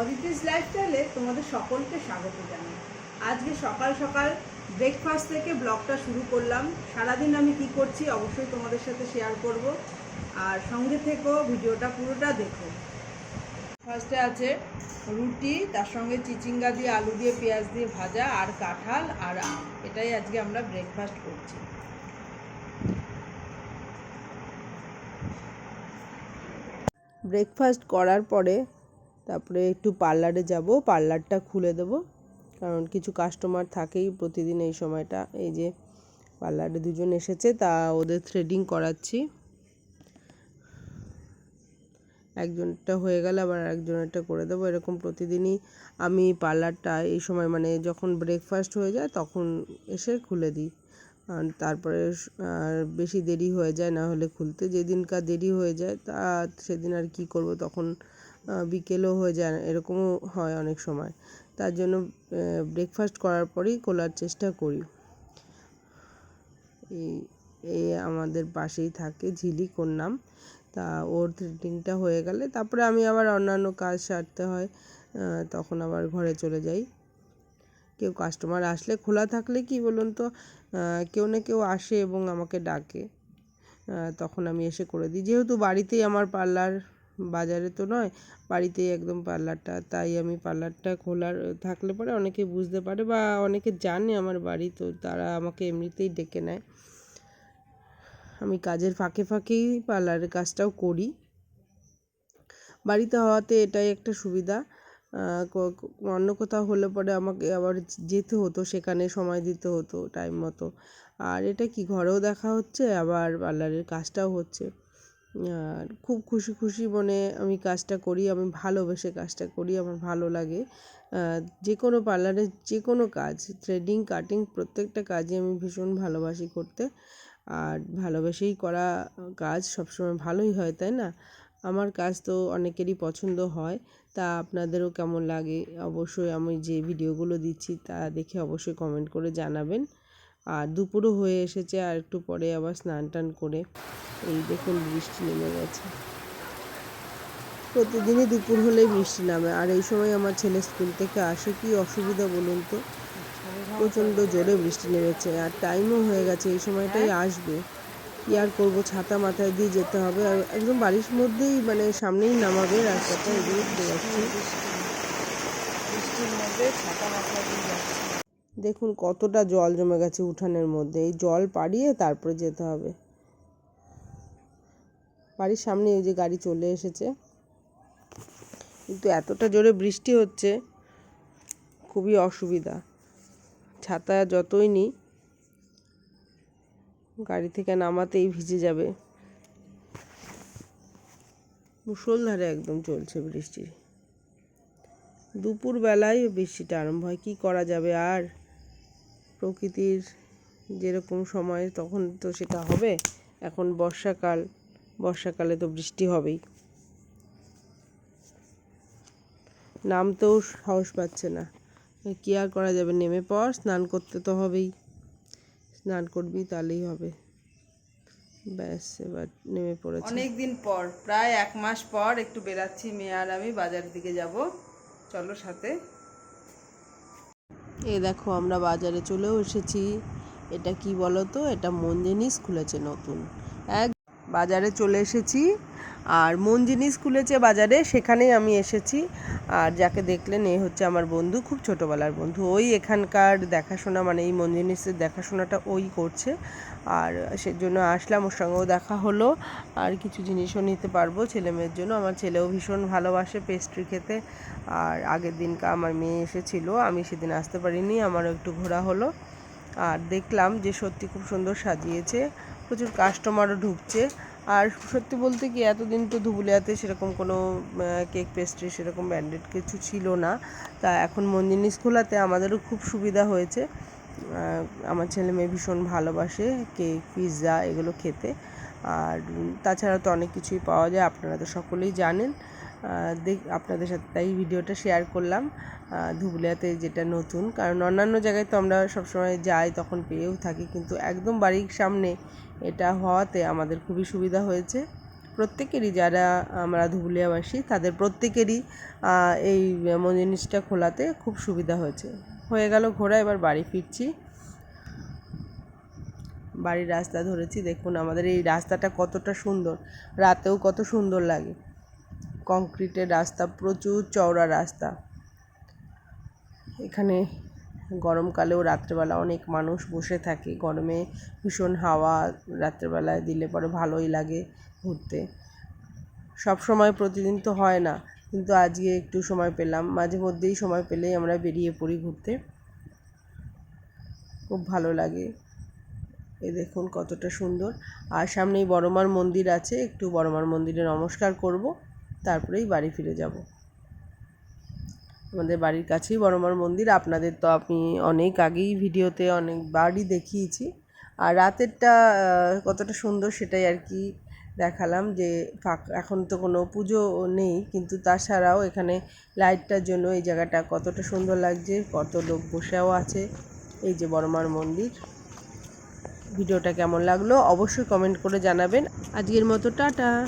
অদিতিস লাইফস্টাইলে তোমাদের সকলকে স্বাগত জানাই। আজকে সকাল সকাল ব্রেকফাস্ট থেকে ব্লগটা শুরু করলাম। সারাদিন আমি কি করছি অবশ্যই তোমাদের সাথে শেয়ার করব। আর সঙ্গে থেকেও ভিডিওটা পুরোটা দেখো। ফার্স্টে আছে রুটি, তার সঙ্গে চিচিঙ্গা দিয়ে আলু দিয়ে পেঁয়াজ দিয়ে ভাজা, আর কাঁঠাল, আর আম। এটাই আজকে আমরা ব্রেকফাস্ট করছি। ব্রেকফাস্ট করার পরে তারপরে একটু পার্লারে যাব পার্লারটা খুলে দেব। কারণ কিছু কাস্টমার থাকেই প্রতিদিন এই সময়টা। এই যে পার্লারে দুজন এসেছে, তা ওদের থ্রেডিং করাচ্ছি। একজনটা হয়ে গেলে আবার একজনেরটা করে দেবো। এরকম প্রতিদিনই আমি পার্লারটা এই সময় মানে যখন ব্রেকফাস্ট হয়ে যায়, তখন এসে খুলে দিই। তারপরে আর বেশি দেরি হয়ে যায়, না হলে খুলতে। যেদিনকার দেরি হয়ে যায়, তা সেদিন আর কি করব? তখন বিকেলও হয়ে যায় এরকমও হয় অনেক সময়। তার জন্য ব্রেকফাস্ট করার পরেই খোলার চেষ্টা করি। এই আমাদের পাশেই থাকে ঝিলিক ওর নাম। তা ওর থ্রেডিংটা হয়ে গেলে, তারপরে আমি আবার অন্যান্য কাজ সারতে হয়। তখন আবার ঘরে চলে যাই। কেউ কাস্টমার আসলে খোলা থাকলে কি বলুন তো কেউ না কেউ আসে এবং আমাকে ডাকে। তখন আমি এসে করে দিই। যেহেতু বাড়িতেই আমার পার্লার বাজারে তো নয়, বাড়িতেই একদম পার্লারটা তাই আমি পার্লারটা খোলার, থাকলে পরে অনেকে বুঝতে পারে বা অনেকে জানে আমার বাড়ি, তো তারা আমাকে এমনিতেই ডেকে নেয়। আমি কাজের ফাঁকে ফাঁকেই পার্লারের কাজটাও করি। বাড়িতে হওয়াতে এটাই একটা সুবিধা। অন্য কোথাও হলে পরে আমাকে আবার যেতে হতো, সেখানে সময় দিতে হতো টাইম মতো। আর এটা কি ঘরেও দেখা হচ্ছে, আবার পার্লারের কাজটাও হচ্ছে। আর খুব খুশি খুশি মনে আমি কাজটা করি, আমি ভালোবেসে কাজটা করি, আমার ভালো লাগে। যে কোনো পার্লারের যে কোনো কাজ থ্রেডিং কাটিং প্রত্যেকটা কাজই আমি ভীষণ ভালোবাসি করতে। আর ভালোবেসেই করা কাজ সবসময় ভালোই হয়, তাই না? আমার কাজ তো অনেকেরই পছন্দ হয়, তা আপনাদেরও কেমন লাগে? অবশ্যই আমি যে ভিডিওগুলো দিচ্ছি, তা দেখে অবশ্যই কমেন্ট করে জানাবেন। আর দুপুরও হয়ে এসেছে, আর একটু পরে আবার স্নান টান করে এই দেখুন বৃষ্টি নেমে গেছে। প্রতিদিনই দুপুর হলেই বৃষ্টি নামে, আর এই সময় আমার ছেলে স্কুল থেকে আসে, কি অসুবিধা বলুন তো? প্রচণ্ড জোরে বৃষ্টি নেমেছে, আর টাইমও হয়ে গেছে, এই সময়টাই আসবে। আর করব? ছাতা মাথায় দিয়ে যেতে হবে। আর একদম বাড়ির মধ্যেই মানে সামনেই নামাবে রাস্তাটা উঠতে যাচ্ছে দেখুন কতটা জল জমে গেছে উঠানের মধ্যে। এই জল পাড়িয়ে তারপরে যেতে হবে। বাড়ির সামনে এই যে গাড়ি চলে এসেছে। কিন্তু এতটা জোরে বৃষ্টি হচ্ছে, খুবই অসুবিধা। ছাতা যতই নিই গাড়ি থেকে নামাতেই ভিজে যাবে। মুষলধারে একদম চলছে বৃষ্টি। দুপুর বেলায় বৃষ্টিটা আরম্ভ হয়। কী করা যাবে আর? প্রকৃতির যেরকম সময় তখন তো সেটা হবে। এখন বর্ষাকাল, বর্ষাকালে তো বৃষ্টি হবেই। নামতেও সাহস পাচ্ছে না। কী আর করা যাবে? নেমে পর স্নান করতে তো হবেই। স্নান করবি তাহলেই হবে। ব্যাস এবার নেমে পড়েছে। অনেক দিন পর প্রায় এক মাস পর একটু বেরাচ্ছি মেয়ে আর আমি বাজারের দিকে যাব। চলো সাথে। এই দেখো আমরা বাজারে চলেও এসেছি। এটা কি বলো তো এটা মন জিনিস খুলেছে নতুন। এক বাজারে চলে এসেছি। আর মন জিনিস খুলেছে বাজারে সেখানেই আমি এসেছি। আর যাকে দেখলেন এ হচ্ছে আমার বন্ধু, খুব ছোটোবেলার বন্ধু। ওই এখানকার দেখাশোনা মানে এই মন জিনিসের দেখাশোনাটা ওই করছে। আর সেজন্য আসলাম, ওর সঙ্গেও দেখা হলো। আর কিছু জিনিসও নিতে পারব ছেলে মেয়ের জন্য। আমার ছেলেও ভীষণ ভালোবাসে পেস্ট্রি খেতে। আর আগের দিনকা আমার মেয়ে এসেছিল, আমি সেদিন আসতে পারিনি, আমারও একটু ঘোরা হলো। আর দেখলাম যে সত্যি খুব সুন্দর সাজিয়েছে। প্রচুর কাস্টমারও ঢুকছে। আর সত্যি বলতে কি, এতদিন তো ধুবুলিয়াতে সেরকম কোনো কেক পেস্ট্রি সেরকম ব্র্যান্ডেড কিছু ছিল না। তা এখন মন জিনিস খোলাতে আমাদেরও খুব সুবিধা হয়েছে। আমার ছেলে মেয়ে ভীষণ ভালোবাসে কেক পিৎজা এগুলো খেতে। আর তাছাড়া তো অনেক কিছুই পাওয়া যায়, আপনারা তো সকলেই জানেন। দেখ আপনাদের সাথে তাই ভিডিওটা শেয়ার করলাম। ধুবুলিয়াতে যেটা নতুন, কারণ অন্যান্য জায়গায় তো আমরা সবসময় যাই, তখন পেয়েও থাকি, কিন্তু একদম বাড়ির সামনে এটা হওয়াতে আমাদের খুবই সুবিধা হয়েছে। প্রত্যেকেরই যারা আমরা ধুবুলিয়াবাসী, তাদের প্রত্যেকেরই এই জিনিসটা খোলাতে খুব সুবিধা হয়েছে। হয়ে গেল ঘোরা, এবার বাড়ি ফিরছি। বাড়ির রাস্তা ধরেছি, দেখুন আমাদের এই রাস্তাটা কতটা সুন্দর। রাতেও কত সুন্দর লাগে। কংক্রিটের রাস্তা, প্রচুর চওড়া রাস্তা। এখানে গরমকালেও রাত্রেবেলা অনেক মানুষ বসে থাকে। গরমে ভীষণ হাওয়া রাত্রেবেলায় দিলে পরে ভালোই লাগে ঘুরতে। সব সময় প্রতিদিন তো হয় না, কিন্তু আজকে একটু সময় পেলাম। মাঝে মধ্যেই সময় পেলেই আমরা বেরিয়ে পড়ি ঘুরতে। খুব ভালো লাগে। এ দেখুন কতটা সুন্দর। আর সামনেই বড়মার মন্দির আছে, একটু বড়মার মন্দিরে নমস্কার করব। তারপরেই বাড়ি ফিরে যাব। আমাদের বাড়ির কাছেই বড়মার মন্দির। আপনাদের তো আমি অনেক আগেই ভিডিওতে অনেকবারই দেখিয়েছি। আর রাতেরটা কতটা সুন্দর সেটাই আর কি দেখালাম যে ফাঁক- এখন তো কোনো পুজো নেই, কিন্তু তাছাড়াও এখানে লাইটটার জন্য এই জায়গাটা কতটা সুন্দর লাগছে, কত লোক বসেও আছে, এই যে বড়মার মন্দির। ভিডিওটা কেমন লাগল অবশ্যই কমেন্ট করে জানাবেন। আজকের মতো টাটা।